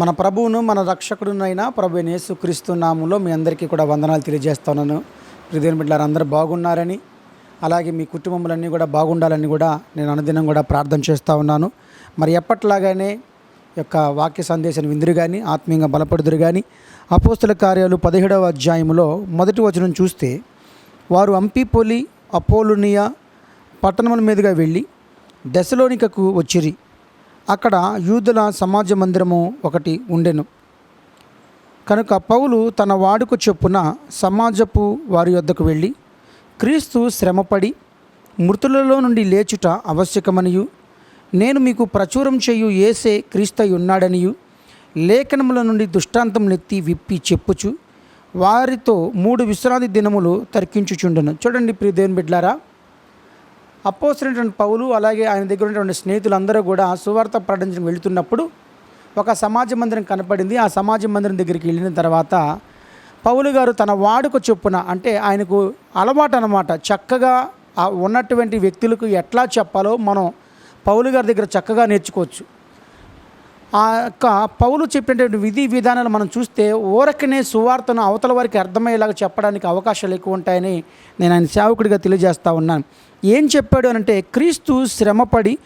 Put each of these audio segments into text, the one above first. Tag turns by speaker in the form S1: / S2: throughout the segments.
S1: మన ప్రభువును మన రక్షకుడునైన ప్రభు యేసుక్రీస్తు నామంలో మీ అందరికీ కూడా వందనాలు తెలియజేస్తున్నాను. ప్రిదేని బిడ్డలారు అందరూ బాగున్నారని అలాగే మీ కుటుంబములన్నీ కూడా బాగుండాలని కూడా నేను అనుదినం కూడా ప్రార్థన చేస్తూ ఉన్నాను. మరి ఎప్పట్లాగానే యొక్క వాక్య సందేశాన్ని విందురు కానీ ఆత్మీయంగా బలపడుదురు కానీ అపోస్తుల కార్యాలు పదిహేడవ అధ్యాయంలో మొదటి వచనం చూస్తే వారు అంపిపోలి అపోలునియా పట్టణముల మీదుగా వెళ్ళి దశలోనికకు వచ్చిరి. అక్కడ యూదుల సమాజ మందిరము ఒకటి ఉండెను. కనుక పౌలు తన వాడుక చొప్పున సమాజపు వారి వద్దకు వెళ్ళి క్రీస్తు శ్రమపడి మృతులలో నుండి లేచుట ఆవశ్యకమనియు. నేను మీకు ప్రచురం చేయు ఏసే క్రీస్తై ఉన్నాడనియు. లేఖనముల నుండి దుష్టాంతం నెత్తి విప్పి చెప్పుచు వారితో మూడు విశ్రాంతి దినములు తర్కించుచుండెను. చూడండి ప్రియ దేవుని బిడ్లారా అపోసినటువంటి పౌలు అలాగే ఆయన దగ్గర ఉన్నటువంటి స్నేహితులందరూ కూడా సువార్త ప్రకటించడం వెళుతున్నప్పుడు ఒక సమాజ మందిరం కనపడింది. ఆ సమాజ మందిరం దగ్గరికి వెళ్ళిన తర్వాత పౌలు గారు తన వాడుక చొప్పున అంటే ఆయనకు అలవాటు అనమాట చక్కగా ఉన్నటువంటి వ్యక్తులకు ఎట్లా చెప్పాలో మనం పౌలు గారి దగ్గర చక్కగా నేర్చుకోవచ్చు. ఆ యొక్క పౌలు చెప్పినటువంటి విధి విధానాలు మనం చూస్తే ఊరకనే సువార్తను అవతల వారికి అర్థమయ్యేలాగా చెప్పడానికి అవకాశాలు ఎక్కువ ఉంటాయని నేను ఆయన సేవకుడిగా తెలియజేస్తా ఉన్నాను. ఏం చెప్పాడు అని అంటే క్రీస్తు శ్రమపడి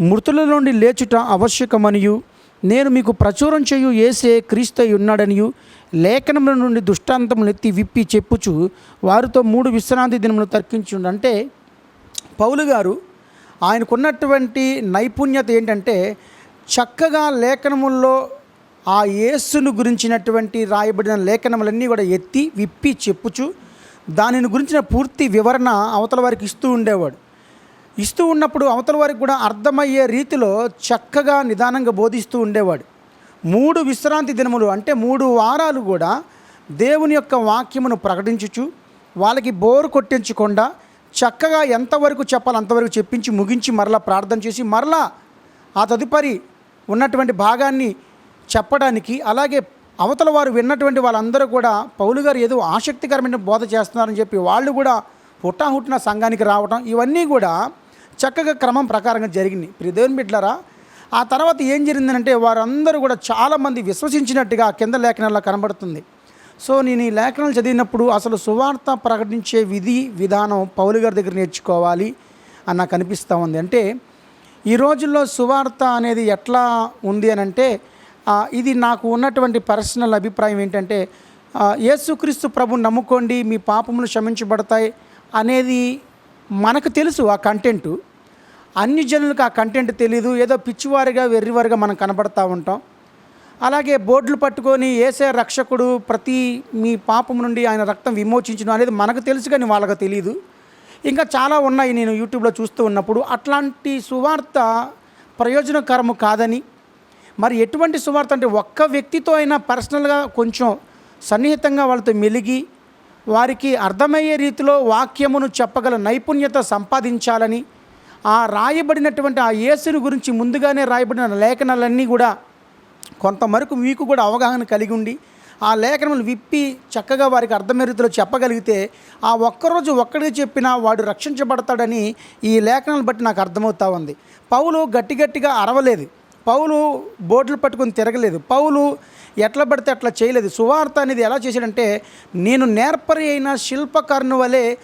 S1: మృతుల నుండి లేచుట ఆవశ్యకమనియు. నేను మీకు ప్రచురం చేయు ఏసే క్రీస్తు ఉన్నాడనియు. లేఖనముల నుండి దుష్టాంతములు ఎత్తి విప్పి చెప్పుచు వారితో మూడు విశ్రాంతి దినములు తర్కించుండు. అంటే పౌలు గారు ఆయనకున్నటువంటి నైపుణ్యత ఏంటంటే చక్కగా లేఖనముల్లో ఆ యేసును గురించినటువంటి రాయబడిన లేఖనములన్నీ కూడా ఎత్తి విప్పి చెప్పుచు దానిని గురించిన పూర్తి వివరణ అవతల వారికి ఇస్తూ ఉండేవాడు. ఇస్తూ ఉన్నప్పుడు అవతల వారికి కూడా అర్థమయ్యే రీతిలో చక్కగా నిదానంగా బోధిస్తూ ఉండేవాడు. మూడు విశ్రాంతి దినములు అంటే మూడు వారాలు కూడా దేవుని యొక్క వాక్యమును ప్రకటించుచు వాళ్ళకి బోరు కొట్టించకుండా చక్కగా ఎంతవరకు చెప్పాలి అంతవరకు చెప్పించి ముగించి మరలా ప్రార్థన చేసి మరలా ఆ తదుపరి ఉన్నటువంటి భాగాన్ని చెప్పడానికి అలాగే అవతల వారు విన్నటువంటి వాళ్ళందరూ కూడా పౌలు గారు ఏదో ఆసక్తికరమైన బోధ చేస్తున్నారని చెప్పి వాళ్ళు కూడా హుటాహుట్టిన సంఘానికి రావటం ఇవన్నీ కూడా చక్కగా క్రమం ప్రకారంగా జరిగింది ప్రియదేవుని బిడ్లరా ఆ తర్వాత ఏం జరిగిందంటే వారందరూ కూడా చాలామంది విశ్వసించినట్టుగా కింద లేఖనాల్లో కనబడుతుంది. సో నేను ఈ లేఖనాలు చదివినప్పుడు అసలు సువార్త ప్రకటించే విధి విధానం పౌలు గారి దగ్గర నేర్చుకోవాలి అని నాకు అనిపిస్తూ ఉంది. అంటే ఈ రోజుల్లో సువార్త అనేది ఎట్లా ఉంది అని అంటే ఇది నాకు ఉన్నటువంటి పర్సనల్ అభిప్రాయం ఏంటంటే యేసుక్రీస్తు ప్రభు నమ్ముకోండి మీ పాపములు క్షమించబడతాయి అనేది మనకు తెలుసు ఆ కంటెంటు. అన్ని జనులకు ఆ కంటెంట్ తెలీదు ఏదో పిచ్చివారిగా వెర్రివారిగా మనం కనబడతా ఉంటాం. అలాగే బోర్డులు పట్టుకొని ఏసే రక్షకుడు ప్రతి మీ పాపం నుండి ఆయన రక్తం విమోచించడం అనేది మనకు తెలుసు కానీ వాళ్ళకి తెలియదు ఇంకా చాలా ఉన్నాయి నేను యూట్యూబ్లో చూస్తూ ఉన్నప్పుడు. అట్లాంటి సువార్త ప్రయోజనకరము కాదని మరి ఎటువంటి సువార్త అంటే ఒక్క వ్యక్తితో అయినా పర్సనల్గా కొంచెం సన్నిహితంగా వాళ్ళతో మెలిగి వారికి అర్థమయ్యే రీతిలో వాక్యమును చెప్పగల నైపుణ్యత సంపాదించాలని ఆ రాయబడినటువంటి ఆ యేసుని గురించి ముందుగానే రాయబడిన లేఖనాలన్నీ కూడా కొంతమరకు మీకు కూడా అవగాహన కలిగి ఉండి ఆ లేఖనములు విప్పి చక్కగా వారికి అర్థమయ్యే చెప్పగలిగితే ఆ ఒక్కరోజు ఒక్కడికి చెప్పినా వాడు రక్షించబడతాడని ఈ లేఖనాలను బట్టి నాకు అర్థమవుతా ఉంది. పౌలు గట్టి గట్టిగా అరవలేదు. పౌలు బోర్డులు పట్టుకొని తిరగలేదు. పౌలు ఎట్లా పడితే అట్లా చేయలేదు. సువార్త అనేది ఎలా చేశాడంటే నేను నేర్పరి అయిన శిల్పకర్ణు వలె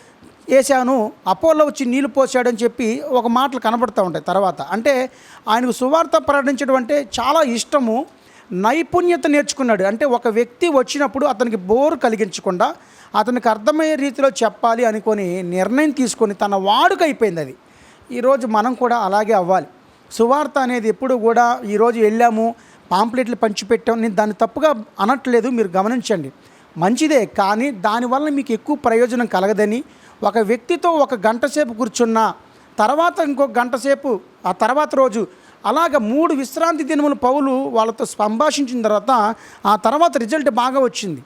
S1: వేశాను. అపోలో వచ్చి నీళ్ళు పోసాడని చెప్పి ఒక మాటలు కనబడుతూ ఉంటాయి తర్వాత. అంటే ఆయనకు సువార్త ప్రకటించడం అంటే చాలా ఇష్టము. నైపుణ్యత నేర్చుకున్నాడు. అంటే ఒక వ్యక్తి వచ్చినప్పుడు అతనికి బోరు కలిగించకుండా అతనికి అర్థమయ్యే రీతిలో చెప్పాలి అనుకొని నిర్ణయం తీసుకొని తన వాడుక అయిపోయింది అది. ఈరోజు మనం కూడా అలాగే అవ్వాలి. సువార్త అనేది ఎప్పుడు కూడా ఈరోజు వెళ్ళాము పాంప్లెట్లు పంచిపెట్టాం నేను దాన్ని తప్పుగా అనట్లేదు మీరు గమనించండి. మంచిదే కానీ దానివల్ల మీకు ఎక్కువ ప్రయోజనం కలగదని ఒక వ్యక్తితో ఒక గంట సేపు కూర్చున్నా తర్వాత ఇంకో గంట సేపు ఆ తర్వాత రోజు అలాగ మూడు విశ్రాంతి దినములు పౌలు వాళ్ళతో సంభాషించిన తర్వాత ఆ తర్వాత రిజల్ట్ బాగా వచ్చింది.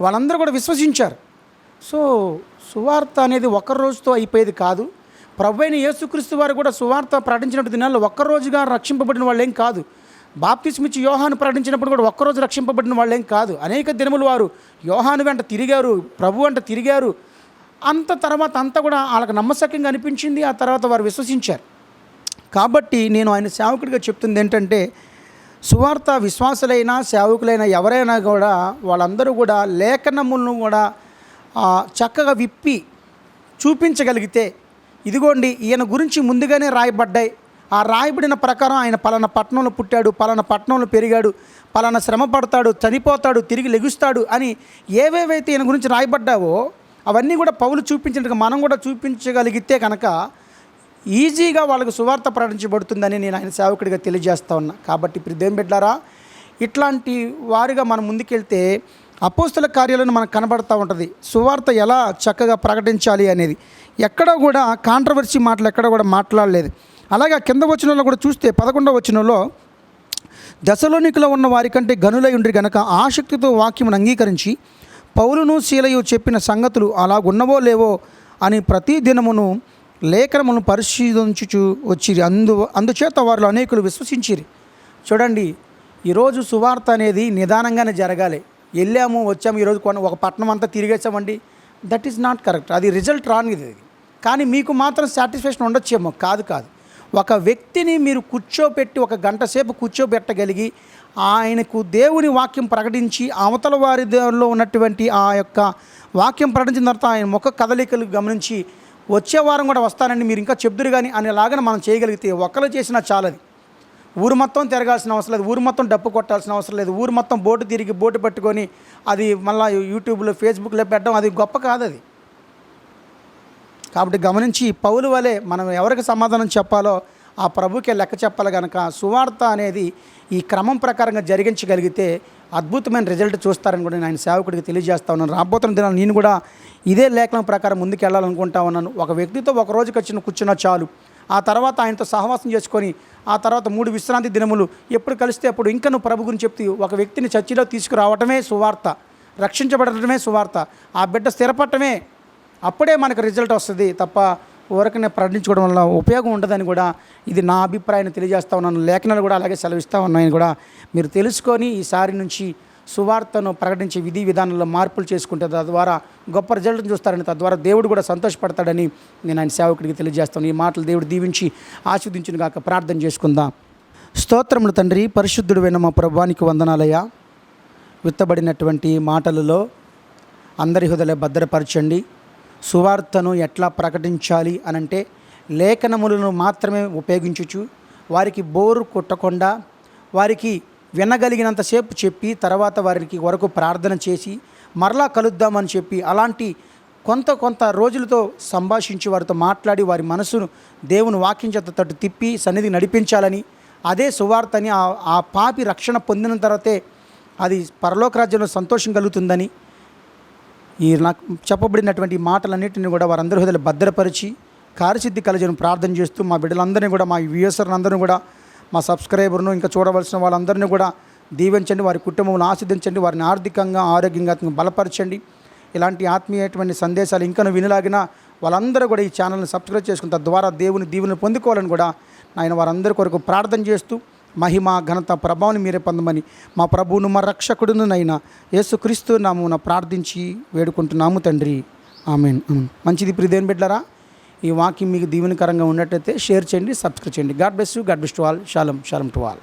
S1: వాళ్ళందరూ కూడా విశ్వసించారు. సో సువార్త అనేది ఒక్క రోజుతో అయిపోయేది కాదు. ప్రభు అయిన యేసుక్రీస్తు వారు కూడా సువార్త ప్రకటించినప్పుడు దినాల్లో ఒక్కరోజుగా రక్షింపబడిన వాళ్ళు ఏం కాదు బాప్తిస్మిచ్చి యోహాను ప్రకటించినప్పుడు కూడా ఒక్కరోజు రక్షింపబడిన వాళ్ళు ఏం కాదు. అనేక దినములు వారు యోహాను వెంట తిరిగారు ప్రభు వెంట తిరిగారు. అంత తర్వాత అంతా కూడా వాళ్ళకి నమ్మశక్యంగా అనిపించింది. ఆ తర్వాత వారు విశ్వసించారు. కాబట్టి నేను ఆయన సేవకుడిగా చెప్తుంది ఏంటంటే సువార్త విశ్వాసులైనా సేవకులైన ఎవరైనా కూడా వాళ్ళందరూ కూడా లేఖనములను కూడా చక్కగా విప్పి చూపించగలిగితే ఇదిగోండి ఈయన గురించి ముందుగానే రాయబడ్డాయి. ఆ రాయబడిన ప్రకారం ఆయన పలానా పట్టణంలో పుట్టాడు పలానా పట్టణంలో పెరిగాడు పలానా శ్రమ పడతాడు చనిపోతాడు తిరిగి లెగుస్తాడు అని ఏవేవైతే ఈయన గురించి రాయబడ్డావో అవన్నీ కూడా పౌలు చూపించినట్టుగా మనం కూడా చూపించగలిగితే కనుక ఈజీగా వాళ్ళకు సువార్త ప్రకటించబడుతుందని నేను ఆయన సేవకుడిగా తెలియజేస్తా ఉన్నా. కాబట్టి ఇప్పుడు దేం బిడ్డారా ఇట్లాంటి వారిగా మనం ముందుకెళ్తే అపోస్తుల కార్యాలను మనకు కనబడుతూ ఉంటుంది. సువార్త ఎలా చక్కగా ప్రకటించాలి అనేది. ఎక్కడ కూడా కాంట్రవర్సీ మాటలు ఎక్కడ కూడా మాట్లాడలేదు. అలాగే కింద వచనంలో కూడా చూస్తే పదకొండవ వచనంలో దశలోనికలో ఉన్న వారికంటే గనులై ఉండి గనక ఆసక్తితో వాక్యమును అంగీకరించి పౌలును శీలయు చెప్పిన సంగతులు అలాగున్నవో లేవో అని ప్రతి దినమును లేఖనమును పరిశీలించుచు వచ్చిరి. అందు అందుచేత వారిలో అనేకులు విశ్వసించిరి. చూడండి ఈరోజు సువార్త అనేది నిదానంగానే జరగాలి. వెళ్ళాము వచ్చాము ఈరోజు కొన ఒక పట్టణం అంతా తిరిగేసామండి. దట్ ఈస్ నాట్ కరెక్ట్ అది రిజల్ట్ రానిది ఇది కానీ మీకు మాత్రం సాటిస్ఫాక్షన్ ఉండొచ్చేమో. కాదు కాదు. ఒక వ్యక్తిని మీరు కూర్చోపెట్టి ఒక గంట సేపు కూర్చోబెట్టగలిగి ఆయనకు దేవుని వాక్యం ప్రకటించి అవతల వారి దేవుల్లో ఉన్నటువంటి ఆ యొక్క వాక్యం ప్రకటించిన తర్వాత ఆయన ముఖ కదలికలు గమనించి వచ్చే వారం కూడా వస్తానండి మీరు ఇంకా చెప్దురు కానీ అనేలాగా మనం చేయగలిగితే ఒకరు చేసినా చాలది. ఊరు మొత్తం తిరగాల్సిన అవసరం లేదు ఊరు మొత్తం డప్పు కొట్టాల్సిన అవసరం లేదు ఊరు మొత్తం బోటు తిరిగి బోటు పట్టుకొని అది మళ్ళీ యూట్యూబ్లో ఫేస్బుక్లో పెట్టడం అది గొప్ప కాదు అది. కాబట్టి గమనించి పౌలు వలె మనం ఎవరికి సమాధానం చెప్పాలో ఆ ప్రభుకే లెక్క చెప్పాలి కనుక సువార్త అనేది ఈ క్రమం ప్రకారంగా జరిగించగలిగితే అద్భుతమైన రిజల్ట్ చూస్తారని కూడా నేను ఆయన సేవకుడికి తెలియజేస్తా ఉన్నాను. రాబోతున్న దినాలు నేను కూడా ఇదే లేఖనం ప్రకారం ముందుకు వెళ్ళాలనుకుంటా ఉన్నాను. ఒక వ్యక్తితో ఒక రోజుకి వచ్చిన కూర్చున్న చాలు. ఆ తర్వాత ఆయనతో సహవాసం చేసుకొని ఆ తర్వాత మూడు విశ్రాంతి దినములు ఎప్పుడు కలిస్తే అప్పుడు ఇంకా నువ్వు ప్రభు గురించి చెప్తూ ఒక వ్యక్తిని చర్చిలో తీసుకురావటమే సువార్త రక్షించబడటమే సువార్త ఆ బిడ్డ స్థిరపడటమే. అప్పుడే మనకు రిజల్ట్ వస్తుంది. తప్ప ఊరకనే ప్రకటించుకోవడం వల్ల ఉపయోగం ఉండదని కూడా ఇది నా అభిప్రాయాన్ని తెలియజేస్తా ఉన్నాను. లేఖనాలు కూడా అలాగే సెలవిస్తూ ఉన్నాయని కూడా మీరు తెలుసుకొని ఈసారి నుంచి సువార్తను ప్రకటించే విధి విధానంలో మార్పులు చేసుకుంటే తద్వారా గొప్ప రిజల్ట్ చూస్తారని తద్వారా దేవుడు కూడా సంతోషపడతాడని నేను ఆయన సేవకుడికి తెలియజేస్తాను. ఈ మాటలు దేవుడు దీవించి ఆస్వాదించును గాక. ప్రార్థన చేసుకుందాం. స్తోత్రములు తండ్రి పరిశుద్ధుడు మా ప్రభానికి వందనాలయ్యా. విత్తబడినటువంటి మాటలలో అందరి హృదయ భద్రపరచండి. సువార్తను ఎట్లా ప్రకటించాలి అనంటే లేఖనములను మాత్రమే ఉపయోగించుచు వారికి బోరు కొట్టకుండా వారికి వినగలిగినంతసేపు చెప్పి తర్వాత వారికి వరకు ప్రార్థన చేసి మరలా కలుద్దామని చెప్పి అలాంటి కొంత కొంత రోజులతో సంభాషించి వారితో మాట్లాడి వారి మనసును దేవుని వాక్యం చేత తట్టు తిప్పి సన్నిధి నడిపించాలని అదే సువార్తని ఆ- ఆ పాపి రక్షణ పొందిన తర్వాతే అది పరలోక రాజ్యంలో సంతోషం కలుగుతుందని ఈ నాకు చెప్పబడినటువంటి ఈ మాటలన్నింటినీ కూడా వారందరి హృదయలు భద్రపరిచి కార్యసిద్ధి కలజను ప్రార్థన చేస్తూ మా బిడ్డలందరినీ కూడా మా వ్యూయర్స్లందరినీ కూడా మా సబ్స్క్రైబర్ను ఇంకా చూడవలసిన వాళ్ళందరినీ కూడా దీవించండి వారి కుటుంబంలో ఆస్వాదించండి వారిని ఆర్థికంగా ఆరోగ్యంగా బలపరచండి. ఇలాంటి ఆత్మీయటువంటి సందేశాలు ఇంకా వినలాగిన వాళ్ళందరూ కూడా ఈ ఛానల్ని సబ్స్క్రైబ్ చేసుకున్న తద్వారా దేవుని దీవుని పొందుకోవాలని కూడా ఆయన వారందరి కొరకు ప్రార్థన చేస్తూ మహిమ ఘనత ప్రభావం మీరే పొందమని మా ప్రభువును మా రక్షకుడును నైనా యేసుక్రీస్తు నామున ప్రార్థించి వేడుకుంటున్నాము తండ్రి. ఆమెన్. ఆమెన్. మంచిది ప్రిదేని బిడ్డరా ఈ వాక్యం మీకు దీవెనకరంగా ఉన్నట్టయితే షేర్ చేయండి సబ్స్క్రైబ్ చేయండి. God bless you God best to all. Shalom shalom to all.